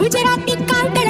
Gujarati counter